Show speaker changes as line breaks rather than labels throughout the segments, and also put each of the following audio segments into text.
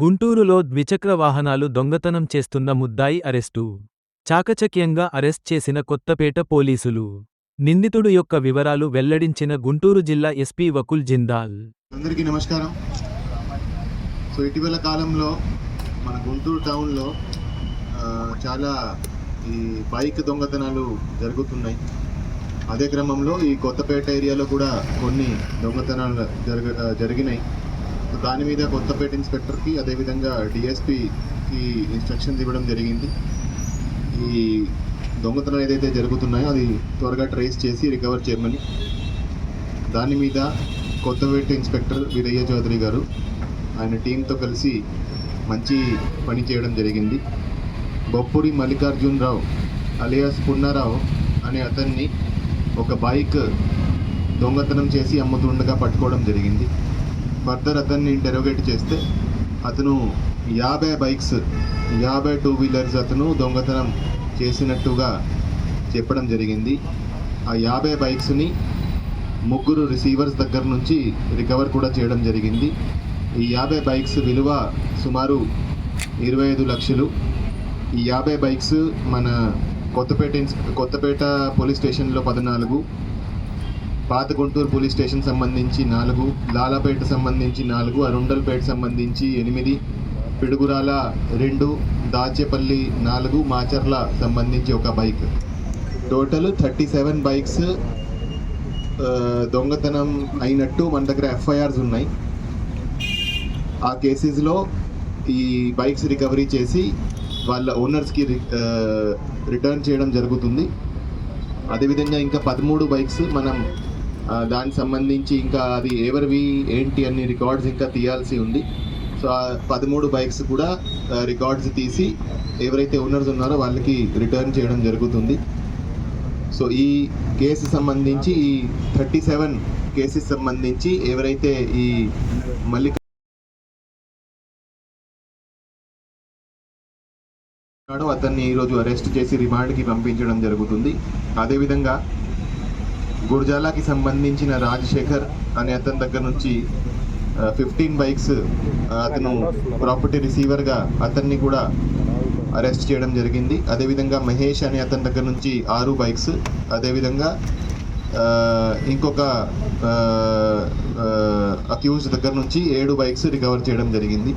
గుంటూరులో ద్విచక్ర వాహనాలు దొంగతనం చేస్తున్న ముద్దాయి అరెస్టు. చాకచక్యంగా అరెస్ట్ చేసిన కొత్తపేట పోలీసులు. నిందితుడు యొక్క వివరాలు వెల్లడించిన గుంటూరు జిల్లా ఎస్పీ వకుల్ జిందాల్.
అందరికీ నమస్కారం. సో ఇటీవల కాలంలో మన గుంటూరు టౌన్లో చాలా ఈ బైక్ దొంగతనాలు జరుగుతున్నాయి. అదే క్రమంలో ఈ కొత్తపేట ఏరియాలో కూడా కొన్ని దొంగతనాలు జరగ జరిగినాయి. దాని మీద కొత్తపేట ఇన్స్పెక్టర్కి అదేవిధంగా డిఎస్పికి ఇన్స్ట్రక్షన్స్ ఇవ్వడం జరిగింది. ఈ దొంగతనాలు ఏదైతే జరుగుతున్నాయో అది త్వరగా ట్రేస్ చేసి రికవర్ చేయమని. దాని మీద కొత్తపేట ఇన్స్పెక్టర్ వీరయ్య చౌదరి గారు ఆయన టీంతో కలిసి మంచి పని చేయడం జరిగింది. బొప్పూరి మల్లికార్జున్ రావు అలియాస్ పున్నారావు అనే అతన్ని ఒక బైక్ దొంగతనం చేసి అమ్ముతుండగా పట్టుకోవడం జరిగింది. ఫర్దర్ అతన్ని ఇంటెరోగేట్ చేస్తే అతను యాభై బైక్స్ యాభై టూ వీలర్స్ అతను దొంగతనం చేసినట్టుగా చెప్పడం జరిగింది. ఆ యాభై బైక్స్ని ముగ్గురు రిసీవర్స్ దగ్గర నుంచి రికవర్ కూడా చేయడం జరిగింది. ఈ యాభై బైక్స్ విలువ సుమారు ఇరవై ఐదు లక్షలు. ఈ యాభై బైక్స్ మన కొత్తపేట కొత్తపేట పోలీస్ స్టేషన్లో పద్నాలుగు. పాత గుంటూరు పోలీస్ స్టేషన్ సంబంధించి నాలుగు లాలాపేట సంబంధించి నాలుగు అరుండల్పేట సంబంధించి ఎనిమిది పిడుగురాల రెండు దాచేపల్లి నాలుగు మాచర్ల సంబంధించి ఒక bike. Total thirty seven bikes దొంగతనం అయినట్టు మన దగ్గర ఎఫ్ఐఆర్స్ ఉన్నాయి. ఆ కేసెస్లో ఈ బైక్స్ రికవరీ చేసి వాళ్ళ ఓనర్స్కి రిటర్న్ చేయడం జరుగుతుంది. అదేవిధంగా ఇంకా పదమూడు బైక్స్ మనం దానికి సంబంధించి ఇంకా అది ఎవరివి ఏంటి అన్ని రికార్డ్స్ ఇంకా తీయాల్సి ఉంది. సో ఆ పదమూడు బైక్స్ కూడా రికార్డ్స్ తీసి ఎవరైతే ఓనర్స్ ఉన్నారో వాళ్ళకి రిటర్న్ చేయడం జరుగుతుంది. సో ఈ కేసు సంబంధించి ఈ థర్టీ సెవెన్ కేసెస్ సంబంధించి ఎవరైతే ఈ మల్లిక ఉన్నాడో అతన్ని ఈరోజు అరెస్ట్ చేసి రిమాండ్కి పంపించడం జరుగుతుంది. అదేవిధంగా గుర్జాలాకి సంబంధించిన రాజశేఖర్ అనే అతని దగ్గర నుంచి ఫిఫ్టీన్ బైక్స్ అతను ప్రాపర్టీ రిసీవర్గా అతన్ని కూడా అరెస్ట్ చేయడం జరిగింది. అదేవిధంగా మహేష్ అనే అతని దగ్గర నుంచి ఆరు బైక్స్ అదేవిధంగా ఇంకొక అక్యూజ్ దగ్గర నుంచి ఏడు బైక్స్ రికవర్ చేయడం జరిగింది.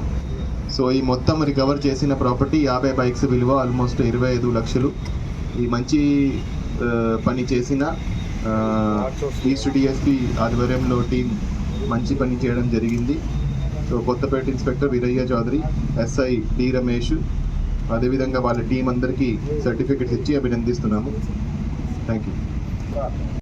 సో ఈ మొత్తం రికవర్ చేసిన ప్రాపర్టీ యాభై బైక్స్ విలువ ఆల్మోస్ట్ ఇరవై ఐదు లక్షలు. ఈ మంచి పని చేసిన ఈస్ట్ డిఎస్పి ఆధ్వర్యంలో టీం మంచి పని చేయడం జరిగింది. So Kothapeta inspector Veeraiah Chowdary SI D Ramesh అదేవిధంగా వాళ్ళ టీం అందరికీ సర్టిఫికెట్స్ ఇచ్చి అభినందిస్తున్నాము. Thank you